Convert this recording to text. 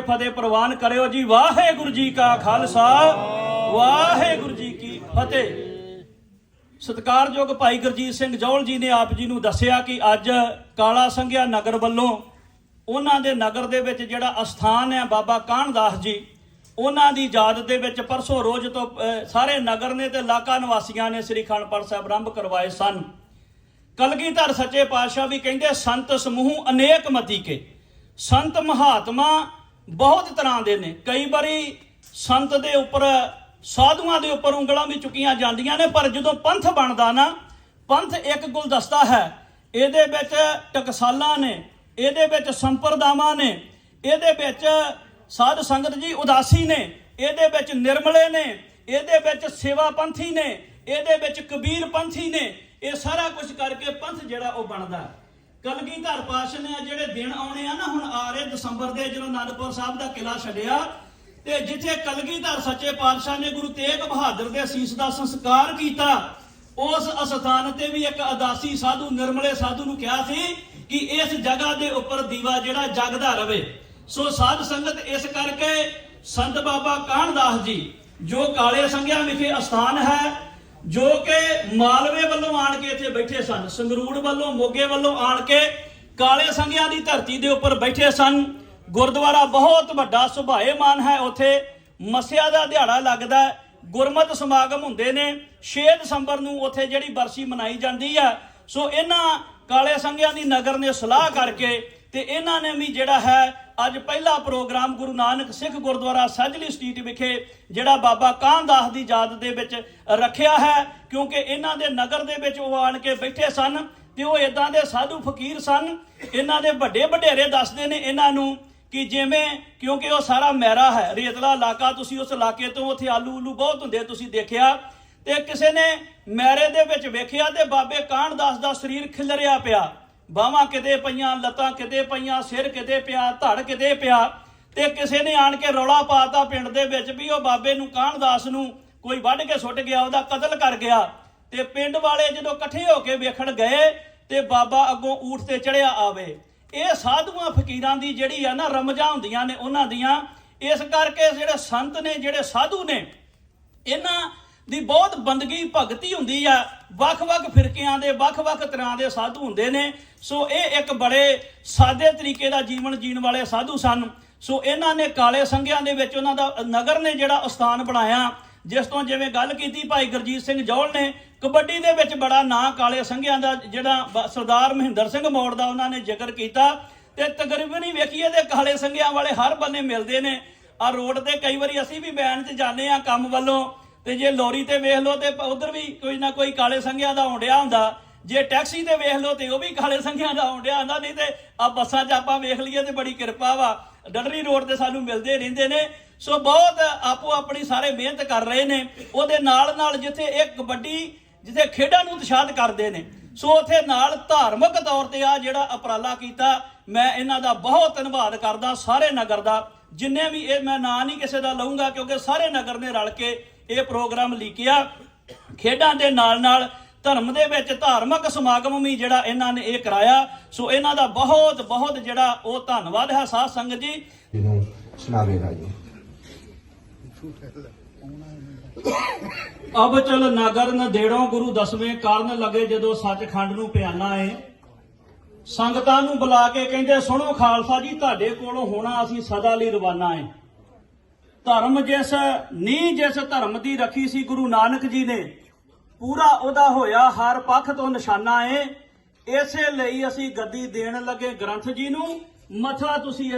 ਫਤਿਹ ਪ੍ਰਵਾਨ ਕਰਿਓ ਜੀ। ਵਾਹਿਗੁਰੂ ਜੀ ਕਾ ਖਾਲਸਾ। ਵਾਹਿਗੁਰੂ ਜੀ ਕੀ ਫਤਿਹ। ਸਤਿਕਾਰਯੋਗ ਭਾਈ ਗੁਰਜੀਤ ਸਿੰਘ ਜੌਲ ਜੀ ਨੇ ਆਪ ਜੀ ਨੂੰ ਦੱਸਿਆ ਕਿ ਅੱਜ ਕਾਲਾ ਸੰਘਿਆ ਨਗਰ ਵੱਲੋਂ ਉਹਨਾਂ ਦੇ ਨਗਰ ਦੇ ਵਿੱਚ ਜਿਹੜਾ ਅਸਥਾਨ ਹੈ ਬਾਬਾ ਕਾਹਨਦਾਸ ਜੀ, ਉਹਨਾਂ ਦੀ ਯਾਦ ਦੇ ਵਿੱਚ ਪਰਸੋਂ ਰੋਜ਼ ਤੋਂ ਸਾਰੇ ਨਗਰ ਨੇ ਤੇ ਇਲਾਕਾ ਨਿਵਾਸੀਆਂ ਨੇ ਸ੍ਰੀ ਖੰਡਪੜ ਸਾਹਿਬ ਆਰੰਭ ਕਰਵਾਏ ਸਨ। ਕਲਗੀਧਰ ਸੱਚੇ ਪਾਤਸ਼ਾਹ ਵੀ ਕਹਿੰਦੇ, ਸੰਤ ਸਮੂਹ ਅਨੇਕ ਮਤੀ ਕੇ। ਸੰਤ ਮਹਾਤਮਾ ਬਹੁਤ ਤਰ੍ਹਾਂ ਦੇ ਨੇ। ਕਈ ਵਾਰੀ ਸੰਤ ਦੇ ਉੱਪਰ, ਸਾਧੂਆਂ ਦੇ ਉੱਪਰ ਉਂਗਲਾਂ ਵੀ ਚੁੱਕੀਆਂ ਜਾਂਦੀਆਂ ਨੇ, ਪਰ ਜਦੋਂ ਪੰਥ ਬਣਦਾ ਨਾ, ਪੰਥ ਇੱਕ ਗੁਲਦਸਤਾ ਹੈ। ਇਹਦੇ ਵਿੱਚ ਟਕਸਾਲਾਂ ਨੇ, ਇਹਦੇ ਵਿੱਚ ਸੰਪਰਦਾਵਾਂ ਨੇ, ਇਹਦੇ ਵਿੱਚ ਸਾਧ ਸੰਗਤ ਜੀ ਉਦਾਸੀ ਨੇ, ਇਹਦੇ ਵਿੱਚ ਨਿਰਮਲੇ ਨੇ, ਇਹਦੇ ਵਿੱਚ ਸੇਵਾ ਪੰਥੀ ਨੇ, ਇਹਦੇ ਵਿੱਚ ਕਬੀਰ ਪੰਥੀ ਨੇ, ਇਹ ਸਾਰਾ ਕੁਝ ਕਰਕੇ ਪੰਥ ਜਿਹੜਾ ਉਹ ਬਣਦਾ। ਕਲਗੀਧਰ ਪਾਸ਼ਾ ਨੇ ਜਿਹੜੇ ਦਿਨ ਆਉਣੇ ਆ ਨਾ, ਹੁਣ ਆ ਰਹੇ ਦਸੰਬਰ ਦੇ, ਜਦੋਂ ਅਨੰਦਪੁਰ ਸਾਹਿਬ ਦਾ ਕਿਲਾ ਛੱਡਿਆ। ਤੇ ਜਿੱਥੇ ਕਲਗੀਧਰ ਸੱਚੇ ਪਾਤਸ਼ਾਹ ਨੇ ਗੁਰੂ ਤੇਗ ਬਹਾਦਰ ਦੇ ਸੀਸ ਦਾ ਸੰਸਕਾਰ ਕੀਤਾ, ਉਸ ਅਸਥਾਨ ਤੇ ਵੀ ਇੱਕ ਅਦਾਸੀ ਸਾਧੂ, ਨਿਰਮਲੇ ਸਾਧੂ ਨੂੰ ਕਿਹਾ ਸੀ ਕਿ ਇਸ ਜਗ੍ਹਾ ਦੇ ਉੱਪਰ ਦੀਵਾ ਜਿਹੜਾ ਜਗਦਾ ਰਵੇ। ਸੋ ਸਾਧ ਸੰਗਤ ਇਸ ਕਰਕੇ ਸੰਤ ਬਾਬਾ ਕਾਹਨਦਾਸ ਜੀ, ਜੋ ਕਾਲੇ ਸੰਗਿਆ ਵਿਖੇ ਅਸਥਾਨ ਹੈ ਜੋ ਕਿ ਮਾਲਵੇ ਵੱਲੋਂ ਆਣ ਕੇ ਇੱਥੇ ਬੈਠੇ ਸਨ, ਸੰਗਰੂਰ ਵੱਲੋਂ, ਮੋਗੇ ਵੱਲੋਂ ਆਣ ਕੇ ਕਾਲੇ ਸੰਗਿਆ ਦੀ ਧਰਤੀ ਦੇ ਉੱਪਰ ਬੈਠੇ ਸਨ। ਗੁਰਦੁਆਰਾ ਬਹੁਤ ਵੱਡਾ ਸੁਭਾਏਮਾਨ ਹੈ, ਉੱਥੇ ਮਸਿਆ ਦਾ ਦਿਹਾੜਾ ਲੱਗਦਾ ਹੈ, ਗੁਰਮਤ ਸਮਾਗਮ ਹੁੰਦੇ ਨੇ 6 ਦਸੰਬਰ ਨੂੰ ਉੱਥੇ ਜਿਹੜੀ ਬਰਸੀ ਮਨਾਈ ਜਾਂਦੀ ਹੈ। ਸੋ ਇਹਨਾਂ ਕਾਲੇ ਸੰਘਿਆਂ ਦੀ ਨਗਰ ਨੇ ਸਲਾਹ ਕਰਕੇ ਤੇ ਇਹਨਾਂ ਨੇ ਵੀ ਜਿਹੜਾ ਹੈ ਅੱਜ ਪਹਿਲਾ ਪ੍ਰੋਗਰਾਮ ਗੁਰੂ ਨਾਨਕ ਸਿੱਖ ਗੁਰਦੁਆਰਾ ਸੱਜਲੀ ਸਟਰੀਟ ਵਿਖੇ, ਜਿਹੜਾ ਬਾਬਾ ਕਾਂਦਾਸ ਦੀ ਯਾਦ ਦੇ ਵਿੱਚ ਰੱਖਿਆ ਹੈ, ਕਿਉਂਕਿ ਇਹਨਾਂ ਦੇ ਨਗਰ ਦੇ ਵਿੱਚ ਉਹ ਆਣ ਕੇ ਬੈਠੇ ਸਨ ਤੇ ਉਹ ਇਦਾਂ ਦੇ ਸਾਧੂ ਫਕੀਰ ਸਨ। ਇਹਨਾਂ ਦੇ ਵੱਡੇ ਵਡੇਰੇ ਦੱਸਦੇ ਨੇ ਇਹਨਾਂ ਨੂੰ ਕਿ ਜਿਵੇਂ, ਕਿਉਂਕਿ ਉਹ ਸਾਰਾ ਮਹਿਰਾ ਹੈ, ਰੇਤਲਾ ਇਲਾਕਾ ਤੁਸੀਂ ਉਸ ਇਲਾਕੇ ਤੋਂ ਉੱਥੇ ਆਲੂ ਉਲੂ ਬਹੁਤ ਹੁੰਦੇ ਤੁਸੀਂ ਦੇਖਿਆ। ਤੇ ਕਿਸੇ ਨੇ ਮੈਰੇ ਦੇ ਵਿੱਚ ਵੇਖਿਆ ਤੇ ਬਾਬੇ ਕਾਹਨਦਾਸ ਦਾ ਸਰੀਰ ਖਿਲਰਿਆ ਪਿਆ। ਬਾਹਾਂ ਕਿਤੇ ਪਈਆਂ, ਲੱਤਾਂ ਕਿਤੇ ਪਈਆਂ, ਸਿਰ ਕਿਤੇ ਪਿਆ, ਧੜ ਕਿਤੇ ਪਿਆ? ਤੇ ਕਿਸੇ ਨੇ ਆਣ ਕੇ ਰੌਲਾ ਪਾਤਾ ਪਿੰਡ ਦੇ ਵਿੱਚ ਵੀ ਉਹ ਬਾਬੇ ਨੂੰ, ਕਾਹਨਦਾਸ ਨੂੰ ਕੋਈ ਵੱਢ ਕੇ ਸੁੱਟ ਗਿਆ, ਉਹਦਾ ਕਤਲ ਕਰ ਗਿਆ। ਤੇ ਪਿੰਡ ਵਾਲੇ ਜਦੋਂ ਇਕੱਠੇ ਹੋ ਕੇ ਵੇਖਣ ਗਏ ਤੇ ਬਾਬਾ ਅੱਗੋਂ ਊਠ ਤੇ ਚੜਿਆ ਆਵੇ। ਇਹ ਸਾਧੂਆਂ ਫਕੀਰਾਂ ਦੀ ਜਿਹੜੀ ਆ ਨਾ ਰਮਜਾਂ ਹੁੰਦੀਆਂ ਨੇ ਉਹਨਾਂ ਦੀਆਂ, ਇਸ ਕਰਕੇ ਜਿਹੜੇ ਸੰਤ ਨੇ, ਜਿਹੜੇ ਸਾਧੂ ਨੇ, ਇਹਨਾਂ ਦੀ ਬਹੁਤ ਬੰਦਗੀ ਭਗਤੀ ਹੁੰਦੀ ਆ। ਵੱਖ-ਵੱਖ ਫਿਰਕਿਆਂ ਦੇ, ਵੱਖ-ਵੱਖ ਤਰ੍ਹਾਂ ਦੇ ਸਾਧੂ ਹੁੰਦੇ ਨੇ। ਸੋ ਇਹ ਇੱਕ ਬੜੇ ਸਾਦੇ ਤਰੀਕੇ ਦਾ ਜੀਵਨ ਜੀਣ ਵਾਲੇ ਸਾਧੂ ਸਨ। ਸੋ ਇਹਨਾਂ ਨੇ ਕਾਲੇ ਸੰਘਿਆਂ ਦੇ ਵਿੱਚ ਉਹਨਾਂ ਦਾ ਨਗਰ ਨੇ ਜਿਹੜਾ ਅਸਥਾਨ ਬਣਾਇਆ। ਜਿਸ ਤੋਂ ਜਿਵੇਂ ਗੱਲ ਕੀਤੀ ਭਾਈ ਗੁਰਜੀਤ ਸਿੰਘ ਜੌਲ ਨੇ, ਕਬੱਡੀ ਦੇ ਵਿੱਚ ਬੜਾ ਨਾਂ ਕਾਲੇ ਸੰਘਿਆਂ ਦਾ ਜਿਹੜਾ ਬ- ਸਰਦਾਰ ਮਹਿੰਦਰ ਸਿੰਘ ਮੋੜ ਦਾ ਉਹਨਾਂ ਨੇ ਜ਼ਿਕਰ ਕੀਤਾ। ਤੇ ਤਕਰੀਬਨ ਹੀ ਵੇਖੀਏ ਤੇ ਕਾਲੇ ਸੰਘਿਆਂ ਵਾਲੇ ਹਰ ਬੰਨੇ ਮਿਲਦੇ ਨੇ। ਆ ਰੋਡ ਤੇ ਕਈ ਵਾਰੀ ਅਸੀਂ ਵੀ ਬੈਨ 'ਚ ਜਾਂਦੇ ਆ ਕੰਮ ਵੱਲੋਂ। ਤੇ ਜੇ ਲੋਰੀ ਤੇ ਵੇਖ ਲਓ ਤੇ ਉਧਰ ਵੀ ਕੋਈ ਨਾ ਕੋਈ ਕਾਲੇ ਸੰਘਿਆਂ ਦਾ ਆਉਂਦਿਆ ਹੁੰਦਾ। ਜੇ ਟੈਕਸੀ ਤੇ ਵੇਖ ਲਓ ਤੇ ਉਹ ਵੀ ਕਾਲੇ ਸੰਘਿਆਂ ਦਾ ਆਉਂਦਿਆ ਹੁੰਦਾ, ਨਹੀਂ ਤੇ ਆ ਬੱਸਾਂ 'ਚ ਆਪਾਂ ਵੇਖ ਲਈਏ ਤੇ ਬੜੀ ਕਿਰਪਾ ਵਾ। ਡਡਰੀ ਰੋਡ ਤੇ ਸਾਨੂੰ ਮਿਲਦੇ ਰਹਿੰਦੇ ਨੇ। ਸੋ ਬਹੁਤ ਆਪੋ ਆਪਣੀ ਸਾਰੇ ਮਿਹਨਤ ਕਰ ਰਹੇ ਨੇ। ਉਹਦੇ ਨਾਲ ਨਾਲ ਜਿੱਥੇ ਇੱਕ ਕਬੱਡੀ ਜਿੱਥੇ ਖੇਡਾਂ ਨੂੰ ਉਤਸ਼ਾਹਤ ਕਰਦੇ ਨੇ, ਸੋ ਉਥੇ ਨਾਲ ਧਾਰਮਿਕ ਤੌਰ ਤੇ ਆ ਜਿਹੜਾ ਉਪਰਾਲਾ ਕੀਤਾ, ਮੈਂ ਇਹਨਾਂ ਦਾ ਬਹੁਤ ਧੰਨਵਾਦ ਕਰਦਾ ਸਾਰੇ ਨਗਰ ਦਾ। ਜਿੰਨੇ ਵੀ ਇਹ ਮੈਂ ਨਾਂ ਨਹੀਂ ਕਿਸੇ ਦਾ ਲਵਾਂਗਾ ਕਿਉਂਕਿ ਸਾਰੇ ਨਗਰ ਨੇ ਰਲ ਕੇ ਇਹ ਪ੍ਰੋਗਰਾਮ ਲੀਕਿਆ। ਖੇਡਾਂ ਦੇ ਨਾਲ ਨਾਲ ਧਰਮ ਦੇ ਵਿੱਚ ਧਾਰਮਿਕ ਸਮਾਗਮ ਵੀ ਜਿਹੜਾ ਇਹਨਾਂ ਨੇ ਇਹ ਕਰਾਇਆ। ਸੋ ਇਹਨਾਂ ਦਾ ਬਹੁਤ ਬਹੁਤ ਜਿਹੜਾ ਉਹ ਧੰਨਵਾਦ ਹੈ ਸਾਧ ਸੰਗਤ ਜੀ। ਜਿਹਨੂੰ ਸੁਣਾਵੇਗਾ ਜੀ ਅਬ ਚਲ ਨਗਰ ਨਦੇੜੋਂ ਗੁਰੂ ਦਸਵੇਂ ਕਰਨ ਲਗੇ ਜਦੋਂ ਸੱਚਖੰਡ ਨੂੰ ਪਿਆਨਾ ਏ। ਸੰਗਤਾਂ ਨੂੰ ਬੁਲਾ ਕੇ ਕਹਿੰਦੇ ਸੁਣੋ ਖਾਲਸਾ ਜੀ ਤੁਹਾਡੇ ਕੋਲੋਂ ਹੋਣਾ ਅਸੀਂ ਸਦਾ ਲਈ ਰਵਾਨਾ ਏ। ਧਰਮ ਜਿਸ ਨੀ ਜਿਸ ਧਰਮ ਦੀ ਰੱਖੀ ਸੀ ਗੁਰੂ ਨਾਨਕ ਜੀ ਨੇ, ਪੂਰਾ ਉਹਦਾ ਹੋਇਆ, ਹਰ ਪੱਖ ਤੋਂ ਨਿਸ਼ਾਨਾ ਏ। ਇਸੇ ਲਈ ਅਸੀਂ ਗੱਦੀ ਦੇਣ ਲੱਗੇ ਗ੍ਰੰਥ ਜੀ ਨੂੰ। ਮਥਾ ਤੁਸੀਂ